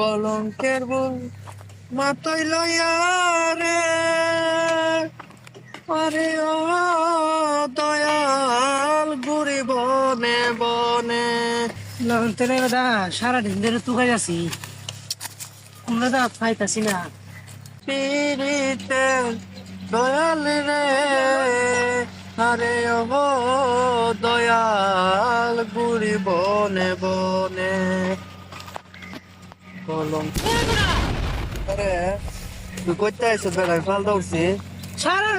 কলঙ্কের বুল মাতই লইয়া রে। আরে ও দয়াল গুরি বনে বনে। লহনতে নাই দাদা সারাদিন ধরে তুকাই আছি। আমরা দা পাইতাছি না। পিরিতে দয়াল রে। আরে ও দয়াল গুরি বনে বনে। কলঙ্ক আরে তুই করতে আইসো বেড়া ফাল দৌড়ছি? সারা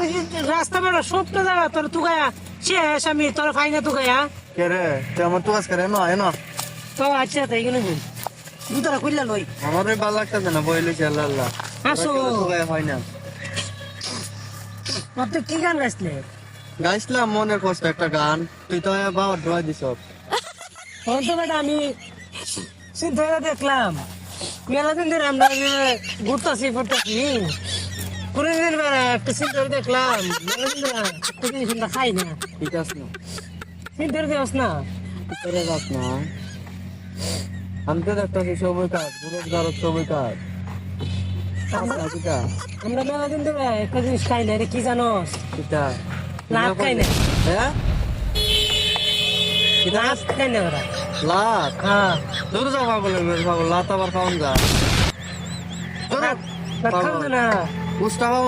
রাস্তা বেড়া সবটা তোর শেষ আমি তোর ফাইনা কে রে? তুই আমার এনো তো আচ্ছা তাই গেলে দুতরা কইলা লই। আমার ওই ভালো লাগতেছে না বইলেছি আল্লাহ আল্লাহ। আসো। তোকে হয় না। মত কি গান গাইছিলে? গাইছিলাম মনের কষ্ট একটা গান। তুই তো বাবা ড্রয় দিছ তখন তো বেটা আমি চিন্তা দেখলাম। মেলা দিন ধরে আমরা ঘুরতাছি ফুরতাছি। কোনদিন একটা চিন্তা দেখলাম। মেলা দিন ধরে একটা জিনিস খাই না। ঠিক আছে। না করে দেওয়াস না? তোরে যাস না। আমি তো দেখতেছি সবই কাজ বেরোজগার সবই কাজ আমরা মেলা দিন ধরে একটা জিনিস খাই না এটা কি জানোস কিটা? লাভ খাই না। হ্যাঁ? লাভ খাই না ওরা। লাত হ্যাঁ। দূর যা পাগল পাগল লাত আবার খাওয়ান যা দূর না।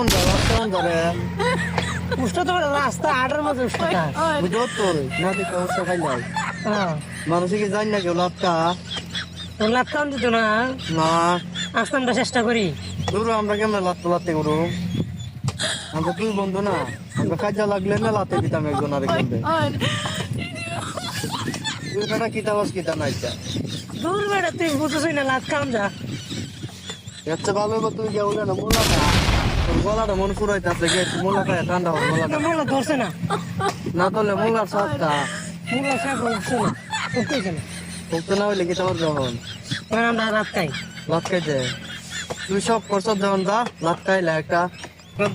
যা লাত খাওয়ান যা রে। উষ্টা তো রাস্তা আটার মধ্যে উষ্টা বুঝত তোর না দেখে উস্তা খাইলাই হ্যাঁ। মানুষে কি জানি না কেউ লাত দিত না? না। আমরা চেষ্টা করি। দূর আমরা কেমন লাত লাতে করু আমরা তুই বন্ধু না। আমরা কাজা লাগলে না লাতে দিতাম একজন আরেকজন তুই বেটা কিতা বাস কিতা নাই দূর বেড়া তুই বুঝছিস না লাভ খাওয়ান যা। চেয়ে ভালো হইবো তুই গেলে না মোলা খা। তোর গলাটা মন ফুরাইতেছে গে মোলা খায় ঠান্ডা হবে মোলাটা মোলা ধরছে না। না তোলে মোলার সাথ খা মোলা শাক উঠছে না। উঠতেছে না করতে না হইলে কিতা পারবে যখন আমরা রাত খাই। লাত খাইতে তুই সব করছ যখন যা লাত খাইলে একটা।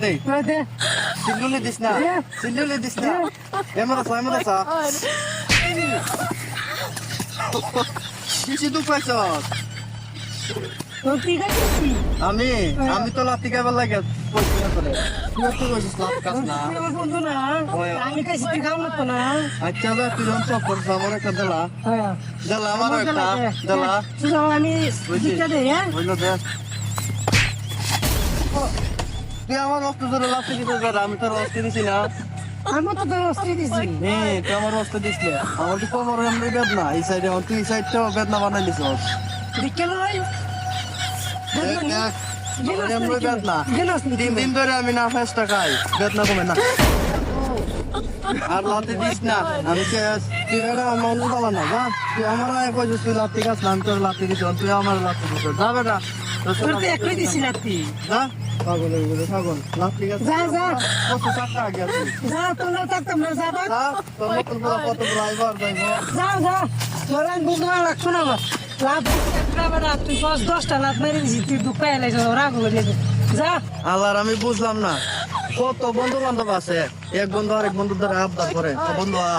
দেই সিল্লুলি দিস না সিল্লুলি দিস না। এমরা সা এমরা সা কিসি দু পাইছ তো আমি আমি তো লাতি খাইবার লাগে তো আমি না। আচ্ছা যা তুই যখন সব করছ আমার একটা দেলা। হ্যাঁ। দেলা আমার একটা দেলা। আমি দিকটা দে হইল দে। তুই আমার রক্ত ধরে লাতি দিতে আমি তোর রক্ত দিছি না। আমার তো তোর অস্ত্রী দিছি। নেই তুই আমার রক্ত দিসলে আমার তো কোমর এমনি বেদনা এই সাইডে আমার তুই সাইডটাও বেদনা বানাই দিছ তিন দিন ধরে আমি না ফেসটা খাই বেদনা কমে না। আর লাতি দিস না। আমি তুই আমার মন পালা না যা। তুই আমার তুই লাতি গাছ না আমি তোর লাতি দিছ তুই আমার লাতি দিছ যা বেটা তোর তো একই দিছি লাতি যা। পাগল গেলে পাগল লাতি গাছ যা যা। কত চারটা আগে আছে? যা তোমরা থাকতাম না যা বাদ। যা তোর মতন বড় কত ড্রাইভার যাইব যা যা। তোর আমি লাগছো না আমার। লাভ তুই দশ দশটা লাভ মেরে দিছি তুই দুঃখ পাই লাইছ রাগ হয়ে যা। আল্লাহর আমি বুঝলাম না। কত বন্ধু বান্ধব আছে? এক বন্ধু আরেক বন্ধু ধরে আবদার করে। বন্ধু আ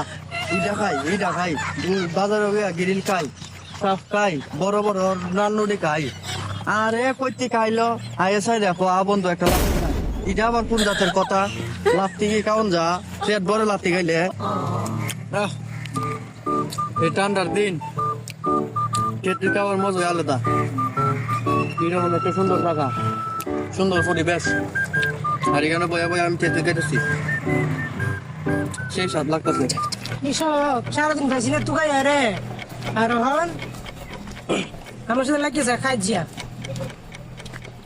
এইটা খাই এইটা খাই। বাজারে গিয়া গিরিল খাই সাপ খাই বড় বড় রান্নুডি খাই। আরে, কইতে খাইলো আয় সাই দেখো আ বন্ধু, একটা। এটা আবার কোন জাতের কথা? লাত্তি কি কাউন যা? পেট বড় লাত্তি খাইলে। এই ঠান্ডার দিন। কেটে খাওয়ার মজা আলাদা। এরকম একটা সুন্দর জায়গা সুন্দর পরিবেশ আর এখানে বয়া বয়া আমি খেতে কেটেছি সেই স্বাদ লাগতেছে। সারাদিন খাইছি না, তুই খাই রে আর আমার সাথে লাগিয়েছে খাই জিয়া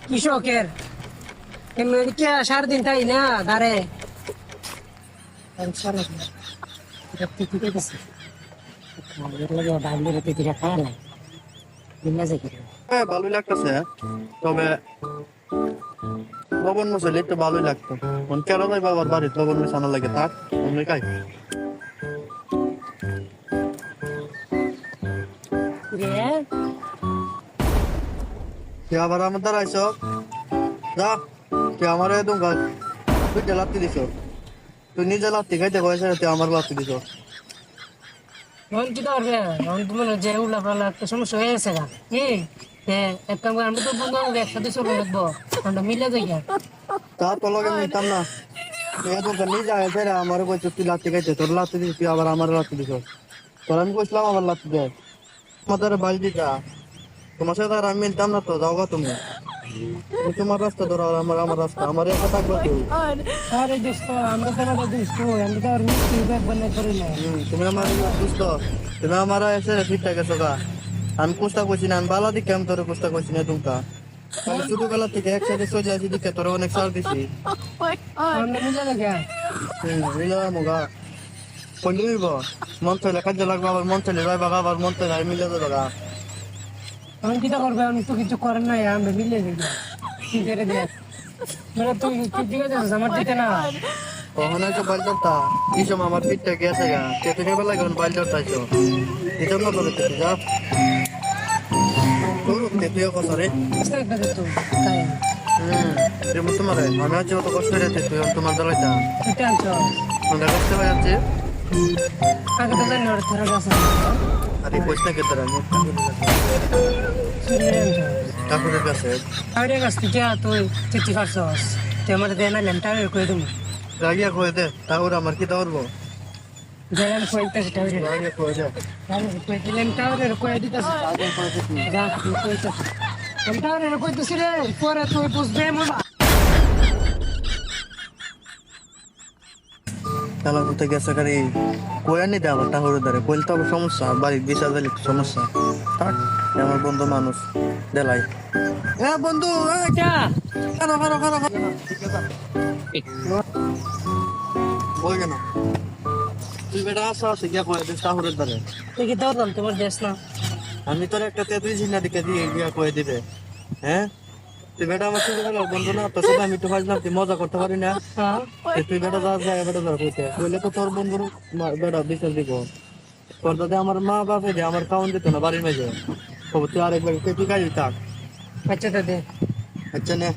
কৃষকের সারাদিন তাই না, দাঁড়ে? হ্যাঁ ভালোই লাগতেছে তবে লবণ মশলা একটু ভালোই লাগতো। কেন যাই বাবার বাড়িতে? লবণ মিশানো লাগে, থাক অন্য তুই আবার আমার দ্বারা আইস যা তুই আমার একদম দুইটা লাত্তি দিছ। তুই নিজে লাত্তি খাইতে কয়েছে তুই আমার লাত্তি দিছ। এখন কি করবে এখন তো হয় যে উল্লা পাল্লা একটা সমস্যা হয়ে গেছে গা। কি? এক কাম করে আমরা তো বন্ধু বান্ধব একসাথে চলে রাখব আমরা মিলে যাই। তা তো লগে নিতাম না। আমার কইছে তুই লাত্তি তোর লাত্তি দিস তুই আবার আমার লাত্তি দিস তোর আমি কইছিলাম আমার লাত্তি দে। আমাদের বাড়ি দিতা। তোমার সাথে আর আমি মিলতাম না তো যাও গা তুমি। তুমি তোমার রাস্তা ধরো আর আমার আমার রাস্তা আমার একা থাকবে তুই আরে দোস্ত আমরা তো দোস্ত আমরা তো আর মিষ্টি ব্যাপার না করি না। তুমি আমার বুঝত? তুমি আমার এসে ফিরতে গেছো গা। আমি কুস্তা করছি না আমি বালা দিকে আমি তোর কুস্তা করছি না তুমকা আমি ছোটবেলা থেকে একসাথে চলে আসি দিকে তোর অনেক সার দিছি। যাই মুগা কোন মন চাইলে কাজে লাগবে আবার মন চাইলে যাইবা গা, আবার মন চাইলে মিলে যাবে আমি কিটা করবে? আমি তো কিছু করার নাই আমরা মিলে কি করে দেখ মানে তুই ঠিক আছে আমার দিতে না। হয়তো বাইল ধরতা কি সময় আমার পিঠটা গেছে গা। কেটে নেবে লাগে বাইল ধরতাইছো এটা না ধরে তুই যা। তোর কথা রে। তো তাই। হুম রে তোমার আমি আজ অত কষ্ট রেখে তুই তোমার দলাইতা তুই টানছ আমরা কষ্ট হয়ে যাচ্ছে। আগে তো জানি ওর গাছ। আরে পয়সা কে তোরা আমি ঠাকুরের কাছে? আরে গাছ থেকে তুই চিঠি পারছস তুই আমার দেয় না লেমটা কই তুমি রাগিয়া কয়ে দে ঠাকুর আমার কি দৌড়বো আমি কইতে সেটা রাগিয়া কয়ে দে। লেমটা কই দিতেছ। যা তুই কইতেছ লেমটা কইতেছ রে। পরে তুই বুঝবে মোবা খেলা করতে গেছে গাড়ি কয়ে নি দে আবার ঠাকুরের দ্বারে কইলে তো আবার সমস্যা বাড়ির দিলে সমস্যা। থাক আমার বন্ধু মানুষ দেলাই এ বন্ধু এ, যা খানো খানো খানো খানো বল কেন? তুই বেটা আসা আছে গিয়া কয়ে দে ঠাকুরের দ্বারে তুই কি দৌড়াম তোমার দেশ না। আমি তোর একটা চিহ্ন দিকে দিয়ে গিয়া কয়ে দিবে হ্যাঁ? তুই বেটা আমার সাথে গেল বন্ধু না তোর সাথে আমি একটু ভাবলাম তুই মজা করতে পারি না। হ্যাঁ। এ তুই বেটা যা যায় বেটা ধর কইতে। কইলে তো তোর বন্ধুর মা- বেটা বিচার দিব। তোর দাদা আমার মা বাপে দে আমার কাউন দিত না বাড়ির মাঝে। তবে তুই আরেকবার কে তুই কাজ থাক। আচ্ছা তো দে। আচ্ছা নে।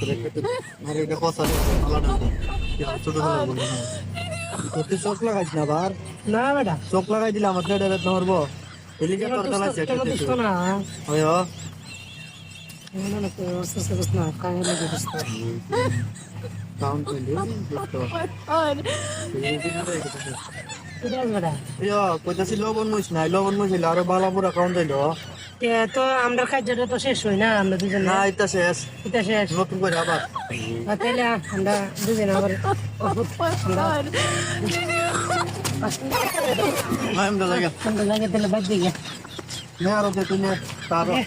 তোর একটা তো- আমার এটা কথা নেই, আলাদা দে। তুই আমার ছোটবেলার বন্ধু না। তো তুই চোখ লাগাইস না বার। না বেটা। চোখ লাগাই দিলে আমার দেড় রাত ধরবো। এলিগে তোর চালাইছে তোর দোস্ত না। ওই হ না না তোর দোস্ত না কাজ লাগে দোস্ত কাউন কইলি দোস্ত ঠিক আছে বেটা ইয়া কইতাছি লবণ মইছ নাই লবণ মইছিল আরও বালা পুরা কাউন দিল তে তো আমরা কাজটা তো শেষ হই না আমরা দুজন না এটা শেষ এটা শেষ নতুন করে আবার আর তাহলে আমরা দুজন আবার না এমন জায়গা আমরা লাগে তাহলে বাদ দিয়ে নে আরও দে তুই নে তার এ,